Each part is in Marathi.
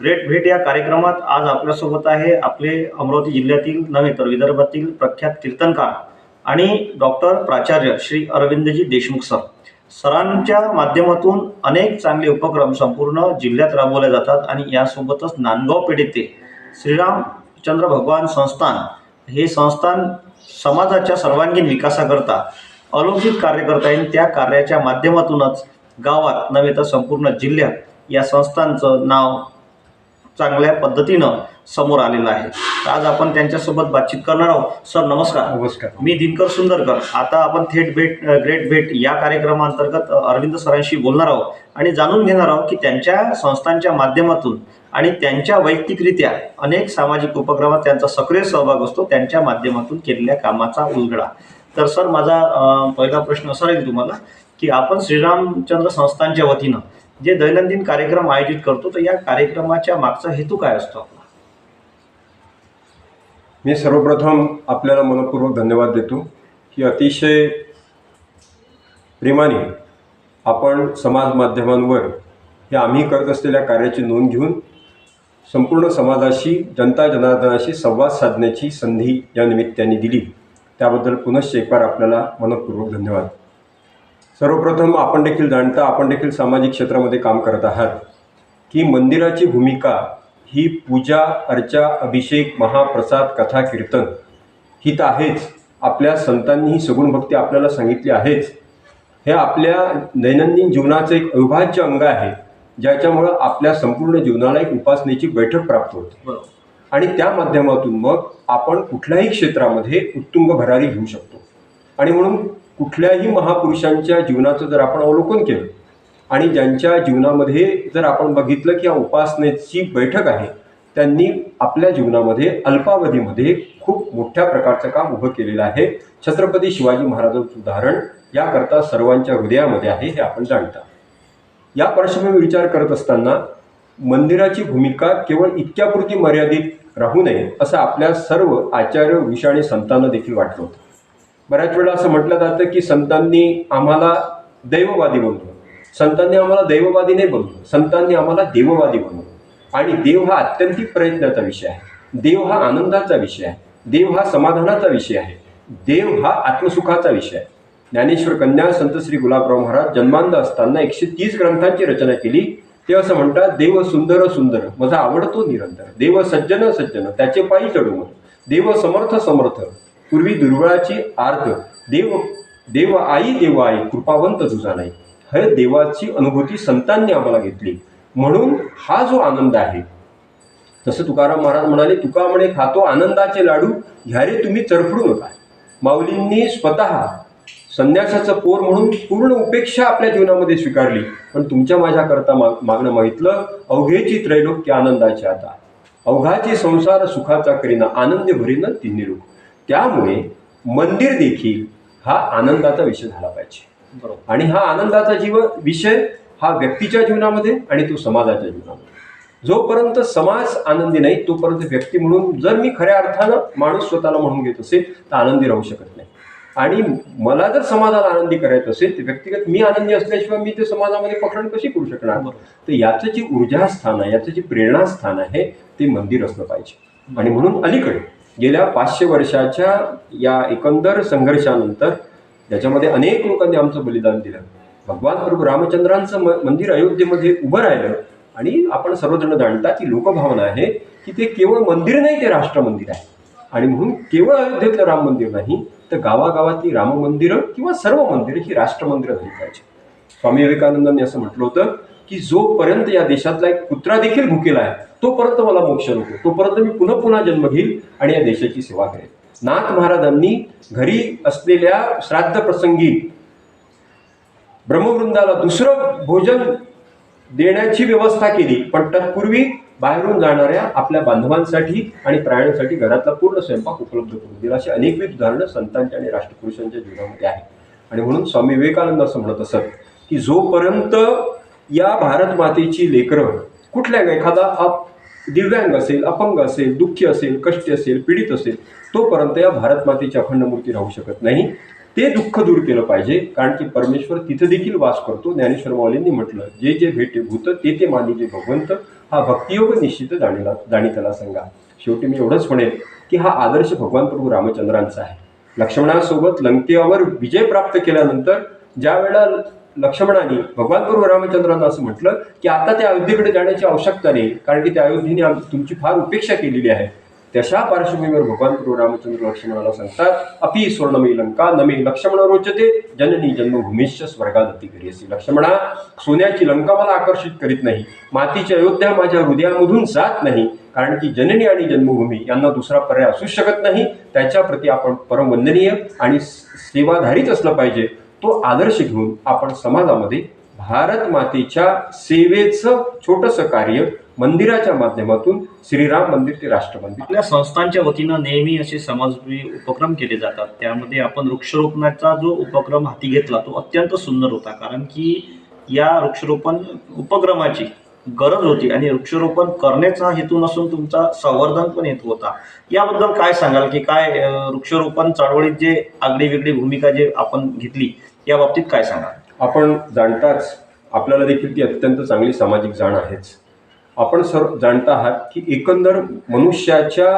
ग्रेट भेट या कार्यक्रमात आज आपल्यासोबत आहे आपले अमरावती जिल्ह्यातील नव्हे तर विदर्भातील प्रख्यात कीर्तनकार आणि डॉक्टर प्राचार्य श्री अरविंदजी देशमुख सर. सरांच्या माध्यमातून अनेक चांगले उपक्रम संपूर्ण जिल्ह्यात राबवले जातात आणि यासोबतच नांदगाव पेठेते श्रीरामचंद्र भगवान संस्थान हे संस्थान समाजाच्या सर्वांगीण विकासाकरता अलौकिक कार्य करता येईल त्या कार्याच्या माध्यमातूनच गावात नव्हे तर संपूर्ण जिल्ह्यात या संस्थांचं नाव चांगल्या पद्धतीनं समोर आलेलं आहे. आज आपण त्यांच्यासोबत बातचीत करणार आहोत. सर नमस्कार. नमस्कार. मी दिनकर सुंदरकर. आता आपण थेट भेट ग्रेट भेट या कार्यक्रमांतर्गत अरविंद सरांशी बोलणार आहोत. आणि जाणून घेणार आहोत की त्यांच्या संस्थांच्या माध्यमातून आणि त्यांच्या वैयक्तिकरित्या अनेक सामाजिक उपक्रमात त्यांचा सक्रिय सहभाग असतो त्यांच्या माध्यमातून केलेल्या कामाचा उलगडा. तर सर माझा पहिला प्रश्न असा राहील तुम्हाला की आपण श्रीरामचंद्र संस्थांच्या वतीनं जे दैनंदिन कार्यक्रम आयोजित करतो तर या कार्यक्रमाच्या मागचा हेतू काय असतो आपला? मी सर्वप्रथम आपल्याला मनपूर्वक धन्यवाद देतो. की अतिशय प्रेमाने आपण समाज माध्यमांवर हे आम्ही करत असलेल्या कार्याची नोंद घेऊन संपूर्ण समाजाशी जनता जनार्दनाशी संवाद साधण्याची संधी या निमित्ताने दिली. त्याबद्दल पुनश्च एक बार आपल्याला मनपूर्वक धन्यवाद. सर्वप्रथम आपण देखील जाणता आपण देखील सामाजिक क्षेत्रामध्ये काम करत आहात. की मंदिराची भूमिका ही पूजा अर्चा अभिषेक महाप्रसाद कथा कीर्तन ही तर आहेच. आपल्या संतांनी ही सगुण भक्ती आपल्याला सांगितली आहेच. हे आपल्या दैनंदिन जीवनाचं एक अविभाज्य अंग आहे ज्याच्यामुळं आपल्या संपूर्ण जीवनाला एक उपासनेची बैठक प्राप्त होते. आणि त्या माध्यमातून मग आपण कुठल्याही क्षेत्रामध्ये उत्तुंग भरारी घेऊ शकतो. आणि म्हणून कुठल्याही महापुरुषांच्या जीवनाचं जर आपण अवलोकन केलं आणि ज्यांच्या जीवनामध्ये जर आपण बघितलं की या उपासनेची बैठक आहे त्यांनी आपल्या जीवनामध्ये अल्पावधीमध्ये खूप मोठ्या प्रकारचं काम उभं केलेलं आहे. छत्रपती शिवाजी महाराजांचं उदाहरण याकरता सर्वांच्या हृदयामध्ये आहे हे आपण जाणता. या पार्श्वभूमी विचार करत असताना मंदिराची भूमिका केवळ इतक्यापुरती मर्यादित राहू नये असं आपल्या सर्व आचार्य विषाणी संतांना देखील वाटलं होतं. बऱ्याच वेळा असं म्हटलं जातं की संतांनी आम्हाला दैववादी बनतो संतांनी आम्हाला दैववादी नाही बनतो संतांनी आम्हाला देववादी बनवतो आणि देव हा अत्यंतिक प्रयत्नाचा विषय आहे. देव हा आनंदाचा विषय आहे. देव हा समाधानाचा विषय आहे. देव हा आत्मसुखाचा विषय आहे. ज्ञानेश्वर कन्या संत श्री गुलाबराव महाराज जन्मांध असताना एकशे तीस ग्रंथांची रचना केली. ते असं म्हणतात देव सुंदर सुंदर माझा आवडतो निरंतर. देव सज्जन सज्जन त्याचे पायी चढून देव समर्थ समर्थ पूर्वी दुर्बळाची आर्त देव देव आई देव आई कृपावंत तुझा नाही हे देवाची अनुभूती संतांनी आम्हाला घेतली. म्हणून हा जो आनंद आहे. तसं तुकाराम महाराज म्हणाले तुका म्हणे खातो आनंदाचे लाडू घ्या रे तुम्ही चरफडू नका. माऊलींनी स्वतः संन्यासाचं पोर म्हणून पूर्ण उपेक्षा आपल्या जीवनामध्ये स्वीकारली. पण तुमच्या माझ्याकरता माग मागणं मागितलं अवघेची त्रैलोक्य आनंदाची आता. अवघाची संसार सुखाचा करीना आनंद भरीनं तिन्ही लोक. त्यामुळे मंदिर देखील हा आनंदाचा विषय झाला पाहिजे. बरोबर. आणि हा आनंदाचा जीव विषय हा व्यक्तीच्या जीवनामध्ये आणि तो समाजाच्या जीवनामध्ये. जोपर्यंत समाज आनंदी नाही तोपर्यंत व्यक्ती म्हणून जर मी खऱ्या अर्थानं माणूस स्वतःला म्हणून घेत असेल तर आनंदी राहू शकत नाही. आणि मला जर समाजाला आनंदी करायचं असेल तर व्यक्तिगत मी आनंदी असल्याशिवाय मी ते समाजामध्ये पकडण कशी करू शकणार? तर याचं जे ऊर्जास्थान आहे याचं जे प्रेरणास्थान आहे ते मंदिर असलं पाहिजे. आणि म्हणून अलीकडे गेल्या पाचशे वर्षाच्या या एकंदर संघर्षानंतर ज्याच्यामध्ये अनेक लोकांनी आमचं बलिदान दिलं. भगवान प्रभू रामचंद्रांचं म मंदिर अयोध्येमध्ये उभं राहिलं आणि आपण सर्वजण जाणता की लोकभावना आहे की ते केवळ मंदिर नाही ते राष्ट्र मंदिर आहे. आणि म्हणून केवळ अयोध्येतलं राम मंदिर नाही तर गावागावातली राम मंदिरं किंवा सर्व मंदिरं ही राष्ट्र मंदिरं झाली पाहिजे स्वामी विवेकानंदांनी असं म्हटलं होतं की जोपर्यंत या देशातला एक कुत्रा देखील भुकेला आहे तोपर्यंत मला मोक्ष नको. तोपर्यंत मी पुन्हा पुन्हा जन्म घेईल आणि या देशाची सेवा करेल नाथ महाराजांनी घरी असलेल्या श्राद्ध प्रसंगी ब्रह्मवृंदाला दुसरं भोजन देण्याची व्यवस्था केली पण तत्पूर्वी बाहेरून जाणाऱ्या आपल्या बांधवांसाठी आणि प्राण्यांसाठी घरातला पूर्ण स्वयंपाक उपलब्ध करून दिला. अशी अनेकविध उदाहरणं संतांच्या आणि राष्ट्रपुरुषांच्या जीवनामध्ये आहे आणि म्हणून स्वामी विवेकानंद असं म्हणत असत की जोपर्यंत या भारत मातेची लेकरं कुठल्या एखादा आप दिव्यांग असेल अपंग असेल दुःखी असेल कष्टी असेल पीडित असेल तोपर्यंत या भारत मातेची अखंड मूर्ती राहू शकत नाही. ते दुःख दूर केलं पाहिजे कारण की परमेश्वर तिथं देखील वास करतो. ज्ञानेश्वर माऊलींनी म्हटलं जे जे भेटे भूत ते ते मानिजे भगवंत हा भक्तियोग निश्चित जाणीला जाणीताला सांगा. शेवटी मी एवढंच म्हणेन की हा आदर्श भगवान प्रभू रामचंद्रांचा आहे. लक्ष्मणासोबत लंकेवर विजय प्राप्त केल्यानंतर ज्या वेळेला लक्ष्मणाने भगवान प्रभू रामचंद्रांना असं म्हटलं की आता त्या अयोध्येकडे जाण्याची आवश्यकता नाही कारण की त्या अयोध्येने तुमची फार उपेक्षा केलेली आहे. तशा पार्श्वभूमीवर भगवान प्रभू रामचंद्र लक्ष्मणाला सांगतात अपि स्वर्णमयी लंका नमे लक्ष्मण रोचते जननी जन्मभूमीश्च अति करी असे लक्ष्मणा सोन्याची लंका मला आकर्षित करीत नाही मातीची अयोध्या माझ्या हृदयामधून जात नाही कारण की जननी आणि जन्मभूमी यांना दुसरा पर्याय असू शकत नाही त्याच्याप्रती आपण परमवंदनीय आणि सेवाधारीच असलं पाहिजे. तो आदर्श घेऊन आपण समाजामध्ये भारत मातेच्या सेवेचं छोटंसं कार्य मंदिराच्या माध्यमातून श्रीराम मंदिर ते राष्ट्र मंदिर आपल्या संस्थांच्या वतीनं नेहमी असे समाज उपक्रम केले जातात. त्यामध्ये आपण वृक्षरोपणाचा जो उपक्रम हाती घेतला तो अत्यंत सुंदर होता. कारण की या वृक्षरोपण उपक्रमाची गरज होती आणि वृक्षरोपण करण्याचा हेतू नसून तुमचा संवर्धन पण हेतू होता. याबद्दल काय सांगाल की काय वृक्षरोपण चळवळीत जे आगळी वेगळी भूमिका जे आपण घेतली या बाबतीत काय सांगाल? आपण जाणताच आपल्याला देखील ती अत्यंत चांगली सामाजिक जाण आहेच. आपण सर्व जाणता आहात की एकंदर मनुष्याच्या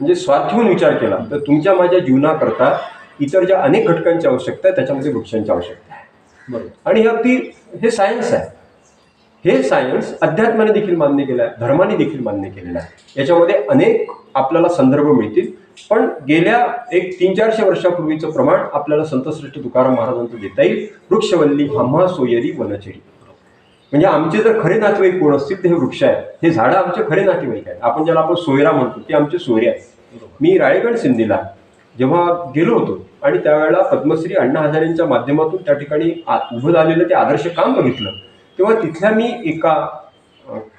म्हणजे स्वार्थीहून विचार केला तर तुमच्या माझ्या जीवनाकरता इतर ज्या अनेक घटकांची आवश्यकता आहे त्याच्यामध्ये वृक्षांची आवश्यकता आहे. बरोबर. आणि हे अगदी हे सायन्स आहे. हे सायन्स अध्यात्माने देखील मान्य केलं आहे धर्माने देखील मान्य केलेलं आहे. याच्यामध्ये अनेक आपल्याला संदर्भ मिळतील. पण गेल्या एक तीन चारशे वर्षापूर्वीचं प्रमाण आपल्याला संतश्रेष्ठ तुकाराम महाराजांचं देता येईल. वृक्षवल्ली आम्हा सोयरी वनचेरी. म्हणजे आमचे जर खरे नातेवाईक कोण असतील ते हे वृक्ष आहेत. हे झाडं आमचे खरे नातेवाईक आहेत. आपण ज्याला आपण सोयरा म्हणतो ते आमचे सोयरे आहेत. मी रायगड सिंधीला जेव्हा गेलो होतो आणि त्यावेळेला पद्मश्री अण्णा हजारेंच्या माध्यमातून त्या ठिकाणी आ- उभं झालेलं ते आदर्श काम बघितलं. तेव्हा तिथल्या मी एका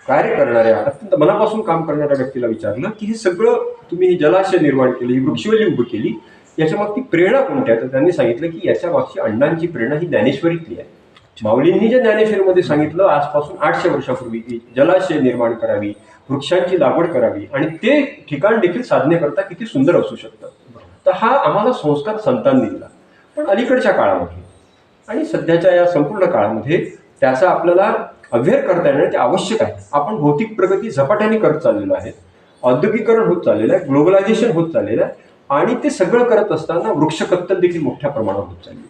कार्य करणाऱ्या अत्यंत मनापासून काम करणाऱ्या व्यक्तीला विचारलं की हे सगळं तुम्ही हे जलाशय निर्माण केली ही वृक्षवल्ली उभं केली याच्या मागची प्रेरणा कोणती आहे? तर त्यांनी सांगितलं की याच्या मागची अण्णांची प्रेरणा ही ज्ञानेश्वरीतली आहे. माऊलींनी जे ज्ञानेश्वरीमध्ये सांगितलं आजपासून आठशे वर्षापूर्वी की जलाशय निर्माण करावी वृक्षांची लागवड करावी आणि ते ठिकाण देखील साधण्याकरता किती सुंदर असू शकतं. तर हा आम्हाला संस्कार संतांनी दिला. पण अलीकडच्या काळामध्ये आणि सध्याच्या या संपूर्ण काळामध्ये त्याचा आपल्याला अवेअर करता येणं ते आवश्यक आहे. आपण भौतिक प्रगती झपाट्याने करत चाललेलो आहे. औद्योगिकरण होत चाललेलं आहे. ग्लोबलायझेशन होत चाललेलं आहे. आणि ते सगळं करत असताना वृक्षकत्तल देखील मोठ्या प्रमाणात होत चालली.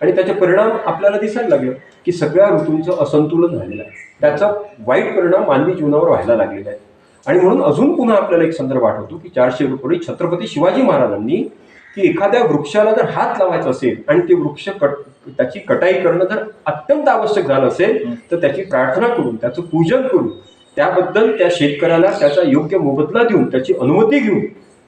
आणि त्याचे परिणाम आपल्याला दिसायला लागले की सगळ्या ऋतूंचं असंतुलन झालेलं आहे. त्याचा वाईट परिणाम मानवी जीवनावर व्हायला लागलेला आहे. आणि म्हणून अजून पुन्हा आपल्याला एक संदर्भ आठवतो की चारशे रुपये छत्रपती शिवाजी महाराजांनी की एखाद्या वृक्षाला जर हात लावायचा असेल आणि ते वृक्ष कट त्याची कटाई करणं जर अत्यंत आवश्यक झालं असेल तर त्याची प्रार्थना करून त्याचं पूजन करून त्याबद्दल त्या शेतकऱ्याला त्याचा योग्य मोबदला देऊन त्याची अनुमती घेऊन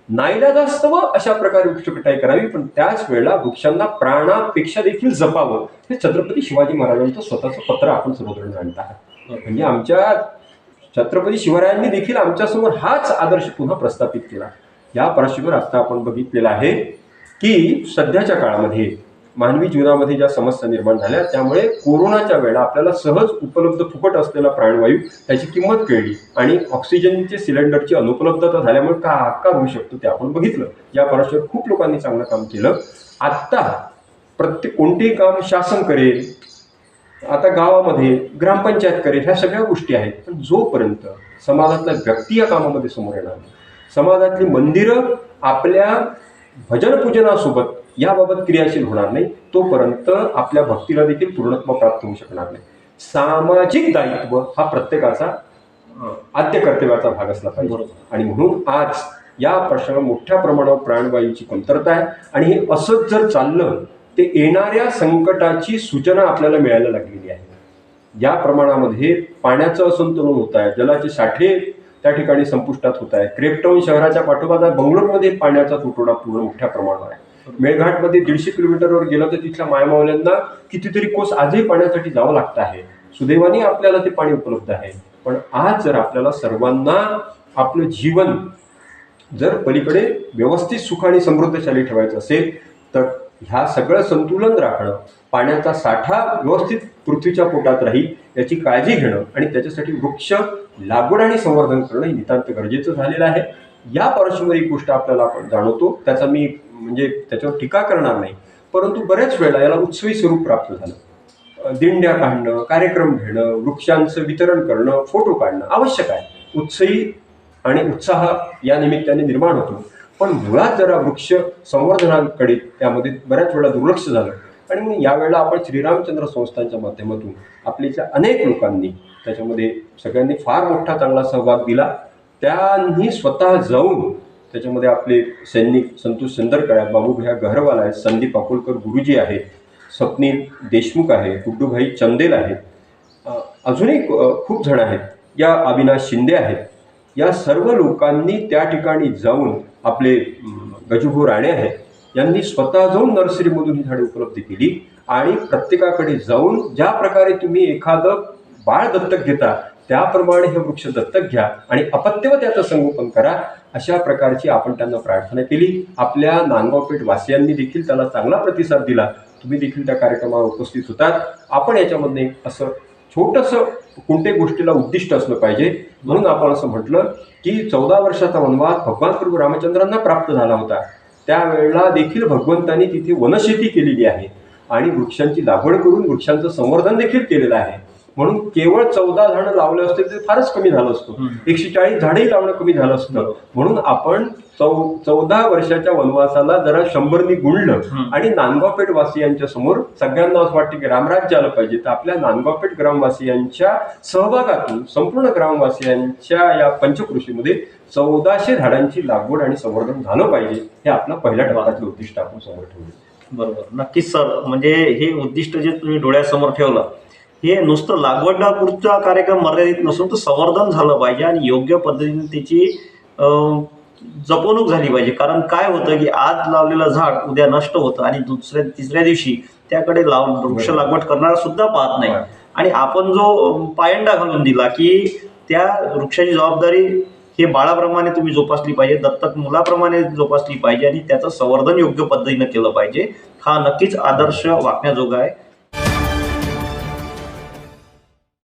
नाईलाजास्तव अशा प्रकारे वृक्ष कटाई करावी पण त्याच वेळेला वृक्षांना प्राणापेक्षा देखील जपावं. हे छत्रपती शिवाजी महाराजांचं स्वतःचं पत्र आपण सर्वजण जाणत आहात. म्हणजे आमच्या छत्रपती शिवरायांनी देखील आमच्यासमोर हाच आदर्श पुन्हा प्रस्थापित केला. या पार्श्वभूमीवर आता आपण बघितलेलं आहे की सध्याच्या काळामध्ये मानवी जीवनामध्ये ज्या समस्या निर्माण झाल्या त्यामुळे कोरोनाच्या वेळा आपल्याला सहज उपलब्ध फुकट असलेला प्राणवायू त्याची किंमत कळली आणि ऑक्सिजनचे सिलेंडरची अनुपलब्धता झाल्यामुळे का आकार होऊ शकतो ते आपण बघितलं. या पार्श्वभूमीवर खूप लोकांनी चांगलं काम केलं. आत्ता प्रत्येक कोणतेही काम शासन करेल आता गावामध्ये ग्रामपंचायत करेल ह्या सगळ्या गोष्टी आहेत. पण जोपर्यंत समाजातला व्यक्ती या कामामध्ये समोर येणार समाजातली मंदिरं आपल्या भजन पूजनासोबत याबाबत क्रियाशील होणार नाही तोपर्यंत आपल्या भक्तीला देखील पूर्णत्व प्राप्त होऊ शकणार नाही. सामाजिक दायित्व हा प्रत्येकाचा आद्य कर्तव्याचा भाग असला पाहिजे. आणि म्हणून आज या प्रश्नाला मोठ्या प्रमाणावर प्राणवायूची कमतरता आहे आणि हे असंच जर चाललं ते येणाऱ्या संकटाची सूचना आपल्याला मिळायला लागलेली आहे. या प्रमाणामध्ये पाण्याचं असंतुलन होत आहे जलाचे साठे त्या ठिकाणी संपुष्टात होत आहे. क्रेपटाऊन शहराच्या पाठोपाठ बंगलोरमध्ये पाण्याचा तुटवडा पूर्ण मोठ्या प्रमाणावर आहे. मेळघाटमध्ये दीडशे किलोमीटरवर गेलं तर तिथल्या मायमावल्यांना कितीतरी कोस आजही पाण्यासाठी जावं लागतं आहे. सुदैवाने आपल्याला ते पाणी उपलब्ध आहे. पण आज जर आपल्याला सर्वांना आपलं जीवन जर पलीकडे व्यवस्थित सुख आणि समृद्धशाली ठेवायचं असेल तर ह्या सगळं संतुलन राखणं पाण्याचा साठा व्यवस्थित पृथ्वीच्या पोटात राहील याची काळजी घेणं आणि त्याच्यासाठी वृक्ष लागवड आणि संवर्धन करणं हे नितांत गरजेचं झालेलं आहे. या पार्श्वभूमीवर एक गोष्ट आपल्याला आपण जाणवतो त्याचा मी म्हणजे त्याच्यावर टीका करणार नाही परंतु बऱ्याच वेळा याला उत्सवी स्वरूप प्राप्त झालं. दिंड्या काढणं कार्यक्रम घेणं वृक्षांचं वितरण करणं फोटो काढणं आवश्यक आहे. उत्सवी आणि उत्साह या निमित्ताने निर्माण होतो. पण मुळात जरा वृक्ष संवर्धनाकडे त्यामध्ये बऱ्याच वेळा दुर्लक्ष झालं. आणि मग यावेळेला आपण श्रीरामचंद्र संस्थांच्या माध्यमातून आपल्याच्या अनेक लोकांनी त्याच्यामध्ये सगळ्यांनी फार मोठा चांगला सहभाग दिला. त्यांनी स्वतः जाऊन त्याच्यामध्ये आपले सैनिक संतोष संदरकर आहेत बाबूभया गहरवाल आहेत संदीप अकोलकर गुरुजी आहेत स्वप्नील देशमुख आहे गुड्डूभाई चंदेल आहेत. अजूनही खूप जण आहेत. या अविनाश शिंदे आहेत. या सर्व लोकांनी त्या ठिकाणी जाऊन आपले अम, गजूभाऊ राणे आहेत. यांनी स्वतः जाऊन नर्सरीमधून ही झाडे उपलब्ध केली आणि प्रत्येकाकडे जाऊन ज्या प्रकारे तुम्ही एखादं बाळ दत्तक घेता त्याप्रमाणे हे वृक्ष दत्तक घ्या आणि अपत्य त्याचं संगोपन करा अशा प्रकारची आपण त्यांना प्रार्थना केली. आपल्या नांदगावपेठ वासियांनी देखील त्याला चांगला प्रतिसाद दिला. तुम्ही देखील त्या कार्यक्रमावर उपस्थित होतात. आपण याच्यामध्ये एक असं छोटंसं कोणत्याही गोष्टीला उद्दिष्ट असलं पाहिजे. म्हणून आपण असं म्हटलं की चौदा वर्षाचा वनवास भगवान प्रभू रामचंद्रांना प्राप्त झाला होता. त्यावेळेला देखील भगवंतांनी तिथे वनशेती केलेली आहे. आणि वृक्षांची लागवड करून वृक्षांचं संवर्धन देखील केलेलं आहे. म्हणून केवळ चौदा झाडं लावले असते ते फारच कमी झालं असतं. एकशे चाळीस झाडंही लावणं कमी झालं असतं. म्हणून आपण चौ चौदा वर्षाच्या वनवासाला जरा शंभरनी गुणलं. आणि नांदगावपेठ वासियांच्या समोर सगळ्यांना असं वाटतं की रामराज्य आलं पाहिजे. तर आपल्या नांदगावपेठ ग्रामवासियांच्या सहभागातून संपूर्ण ग्रामवासियांच्या या पंचकृषीमध्ये चौदाशे झाडांची लागवड आणि संवर्धन झालं पाहिजे हे आपलं पहिल्या टप्प्यातलं उद्दिष्ट आपण समोर ठेवलं. बरोबर. नक्कीच सर. म्हणजे हे उद्दिष्ट जे तुम्ही डोळ्यासमोर ठेवलं हे नुसतं लागवडापुरचा कार्यक्रम मर्यादित नसून तर संवर्धन झालं पाहिजे आणि योग्य पद्धतीने त्याची जपवणूक झाली पाहिजे. कारण काय होतं की आज लावलेलं झाड उद्या नष्ट होतं आणि दुसऱ्या तिसऱ्या दिवशी त्याकडे लाव वृक्ष लागवड करणारा सुद्धा पाहत नाही. आणि आपण जो पायंडा घालून दिला की त्या वृक्षाची जबाबदारी हे बाळाप्रमाणे तुम्ही जोपासली पाहिजे दत्तक मुलाप्रमाणे जोपासली पाहिजे आणि त्याचं संवर्धन योग्य पद्धतीनं केलं पाहिजे. हा नक्कीच आदर्श वागण्याजोगा आहे.